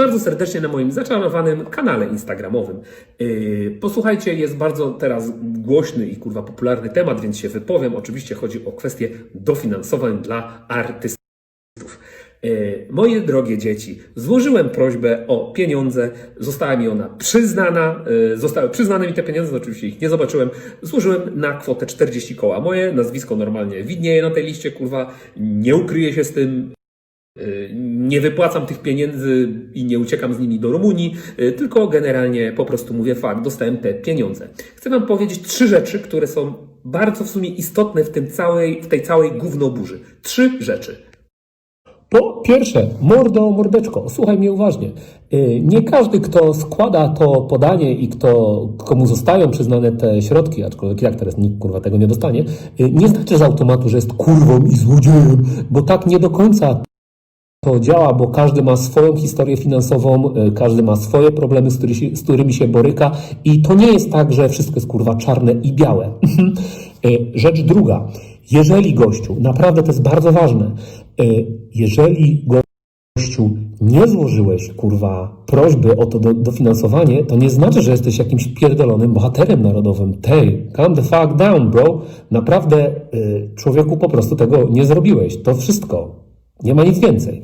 bardzo serdecznie na moim zaczarowanym kanale Instagramowym. Yy, Posłuchajcie, jest bardzo teraz głośny i kurwa popularny temat, więc się wypowiem. Oczywiście chodzi o kwestię dofinansowań dla artystów. E, Moje drogie dzieci, złożyłem prośbę o pieniądze, została mi ona przyznana, e, zostały przyznane mi te pieniądze, oczywiście ich nie zobaczyłem, złożyłem na kwotę 40 koła. Moje nazwisko normalnie widnieje na tej liście, kurwa, nie ukryję się z tym, nie wypłacam tych pieniędzy i nie uciekam z nimi do Rumunii, e, tylko generalnie po prostu mówię fakt, dostałem te pieniądze. Chcę Wam powiedzieć trzy rzeczy, które są bardzo w sumie istotne w, tym całej, w tej całej gównoburzy. Trzy rzeczy. Po pierwsze, mordo, mordeczko, słuchaj mnie uważnie. Yy, Nie każdy, kto składa to podanie i kto, komu zostają przyznane te środki, aczkolwiek jak teraz nikt kurwa tego nie dostanie, nie znaczy z automatu, że jest kurwą i złodziejem, bo tak nie do końca to działa, bo każdy ma swoją historię finansową, yy, każdy ma swoje problemy, z, który się, z którymi się boryka i to nie jest tak, że wszystko jest kurwa czarne i białe. Yy, Rzecz druga. Jeżeli gościu, naprawdę to jest bardzo ważne, yy, jeżeli gościu nie złożyłeś, kurwa, prośby o to do, dofinansowanie, to nie znaczy, że jesteś jakimś pierdolonym bohaterem narodowym. Tej, calm the fuck down, bro. Naprawdę, człowieku, po prostu tego nie zrobiłeś. To wszystko. Nie ma nic więcej.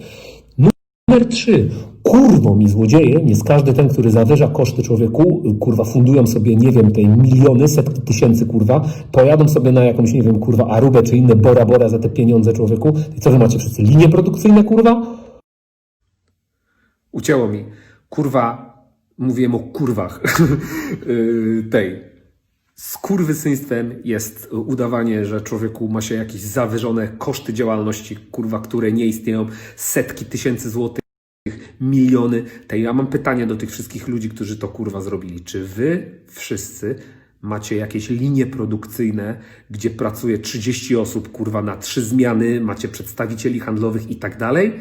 Numer trzy. Kurwą mi złodzieje, nie jest każdy ten, który zawyża koszty człowieku, kurwa, fundują sobie, nie wiem, tej miliony, setki tysięcy, kurwa, pojadą sobie na jakąś, nie wiem, kurwa, Arubę czy inne Bora Bora za te pieniądze człowieku. I co wy macie wszyscy? Linie produkcyjne, kurwa? Ucięło mi. Kurwa, mówiłem o kurwach Yy, tej. Skurwysyństwem jest udawanie, że człowieku ma się jakieś zawyżone koszty działalności, kurwa, które nie istnieją, setki tysięcy złotych, miliony. Tej, ja mam pytanie do tych wszystkich ludzi, którzy to kurwa zrobili. Czy wy wszyscy macie jakieś linie produkcyjne, gdzie pracuje 30 osób, kurwa, na trzy zmiany, macie przedstawicieli handlowych i tak dalej?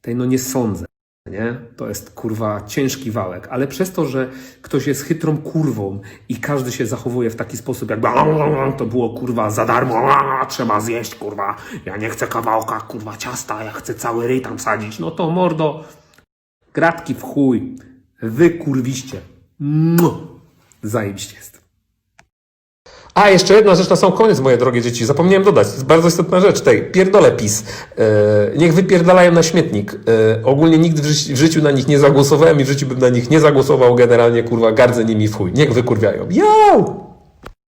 Tej, no nie sądzę nie? To jest kurwa ciężki wałek, ale przez to, że ktoś jest chytrą kurwą i każdy się zachowuje w taki sposób, jakby to było kurwa za darmo, trzeba zjeść kurwa, ja nie chcę kawałka kurwa ciasta, ja chcę cały ryj tam sadzić, no to mordo, gratki w chuj, wy kurwiście, Mu. zajebiście jest. A, jeszcze jedna rzecz na sam koniec, moje drogie dzieci. Zapomniałem dodać. To jest bardzo istotna rzecz. Tej, pierdolę PiS. E, niech wypierdalają na śmietnik. E, ogólnie nigdy w, życi, w życiu na nich nie zagłosowałem i w życiu bym na nich nie zagłosował. Generalnie, kurwa, gardzę nimi w chuj. Niech wykurwiają. Yo!